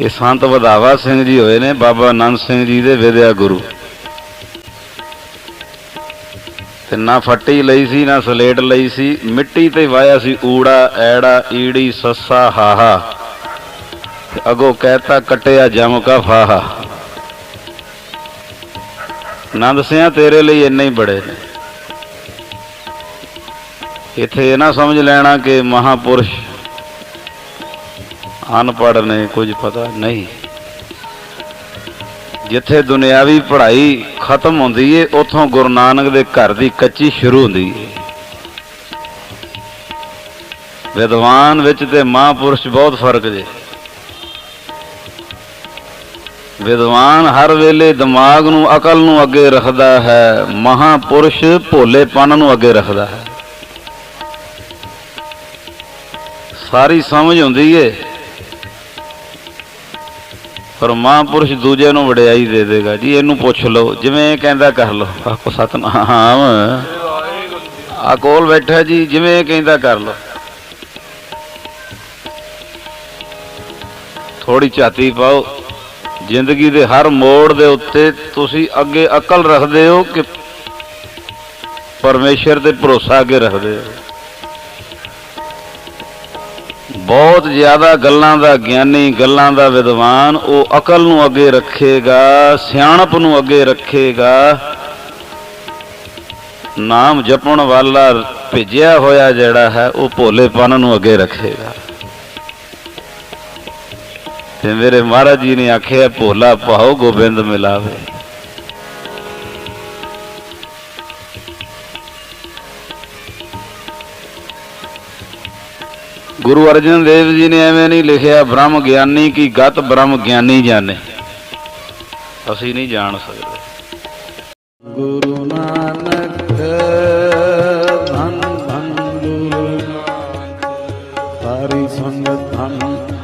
ਇਹ ਸੰਤ ਵਧਾਵਾ ਸਿੰਘ ਜੀ ਹੋਏ ਨੇ, ਬਾਬਾ ਨੰਦ ਸਿੰਘ ਜੀ ਦੇ ਵਿਦਿਆ ਗੁਰੂ। ਤੇ ਨਾ ਫੱਟੀ ਲਈ ਸੀ, ਨਾ ਸਲੇਟ ਲਈ ਸੀ, ਮਿੱਟੀ ਤੇ ਵਾਇਆ ਸੀ ਊੜਾ, ਐੜਾ, ਈੜੀ, ਸੱਸਾ, ਹਾਹਾ। ਤੇ ਅਗੋ ਕਹਿਤਾ ਕਟਿਆ ਜਮ ਕਾ ਫਾਹਾ। ਨੰਦ ਸਿਆ ਤੇਰੇ ਲਈ ਇੰਨੇ ਹੀ ਬੜੇ ਨੇ। ਇੱਥੇ ਇਹ ਨਾ ਸਮਝ ਲੈਣਾ ਕਿ ਮਹਾਪੁਰਸ਼ ਅਨਪੜ੍ਹ ਨੇ, ਕੁਝ ਪਤਾ ਨਹੀਂ। ਜਿੱਥੇ ਦੁਨਿਆਵੀ ਪੜ੍ਹਾਈ ਖਤਮ ਹੁੰਦੀ ਏ, ਉੱਥੋਂ ਗੁਰੂ ਨਾਨਕ ਦੇ ਘਰ ਦੀ ਕੱਚੀ ਸ਼ੁਰੂ ਹੁੰਦੀ ਏ। ਵਿਦਵਾਨ ਵਿੱਚ ਤੇ ਮਹਾਂਪੁਰਸ਼ ਬਹੁਤ ਫ਼ਰਕ ਜੇ। ਵਿਦਵਾਨ ਹਰ ਵੇਲੇ ਦਿਮਾਗ ਨੂੰ, ਅਕਲ ਨੂੰ ਅੱਗੇ ਰੱਖਦਾ ਹੈ, ਮਹਾਪੁਰਸ਼ ਭੋਲੇਪਨ ਨੂੰ ਅੱਗੇ ਰੱਖਦਾ ਹੈ। ਸਾਰੀ ਸਮਝ ਹੁੰਦੀ ਏ। ਪਰ ਮਹਾਂਪੁਰਸ਼ ਦੂਜੇ ਨੂੰ ਵਡਿਆਈ ਦੇ ਦੇਗਾ ਜੀ, ਇਹਨੂੰ ਪੁੱਛ ਲਓ, ਜਿਵੇਂ ਇਹ ਕਹਿੰਦਾ ਕਰ ਲਓ। ਆਖੋ, ਸਤਨਾਮ। ਆ ਕੋਲ ਬੈਠਾ ਜੀ, ਜਿਵੇਂ ਕਹਿੰਦਾ ਕਰ ਲਓ। ਥੋੜੀ ਝਾਤੀ ਪਾਓ। ਜ਼ਿੰਦਗੀ ਦੇ ਹਰ ਮੋੜ ਦੇ ਉੱਤੇ ਤੁਸੀਂ ਅੱਗੇ ਅਕਲ ਰੱਖਦੇ ਹੋ ਕਿ ਪਰਮੇਸ਼ਰ ਤੇ ਭਰੋਸਾ ਅੱਗੇ ਰੱਖਦੇ ਹੋ। ਬਹੁਤ ਜ਼ਿਆਦਾ ਗੱਲਾਂ ਦਾ ਗਿਆਨੀ, ਗੱਲਾਂ ਦਾ ਵਿਦਵਾਨ, ਉਹ ਅਕਲ ਨੂੰ ਅੱਗੇ ਰੱਖੇਗਾ, ਸਿਆਣਪ ਨੂੰ ਅੱਗੇ ਰੱਖੇਗਾ। ਨਾਮ ਜਪਣ ਵਾਲਾ ਭੇਜਿਆ ਹੋਇਆ ਜਿਹੜਾ ਹੈ, ਉਹ ਭੋਲੇਪਨ ਨੂੰ ਅੱਗੇ ਰੱਖੇਗਾ। ਤੇ ਮੇਰੇ ਮਹਾਰਾਜ ਜੀ ਨੇ ਆਖਿਆ, ਭੋਲਾ ਪਾਓ ਗੋਬਿੰਦ ਮਿਲਾਵੇ। ਗੁਰੂ ਅਰਜਨ ਦੇਵ ਜੀ ਨੇ ਐਵੇਂ ਨਹੀਂ ਲਿਖਿਆ ਬ੍ਰਹਮ ਗਿਆਨੀ ਕੀ ਗਤ ਬ੍ਰਹਮ ਗਿਆਨੀ ਜਾਣੇ ਅਸੀਂ ਨਹੀਂ ਜਾਣ ਸਕਦੇ ਗੁਰੂ ਨਾਨਕ ਧੰਨ ਧੰਨ ਗੁਰੂ ਹਰੀ ਸੰਗਤ ਧੰਨ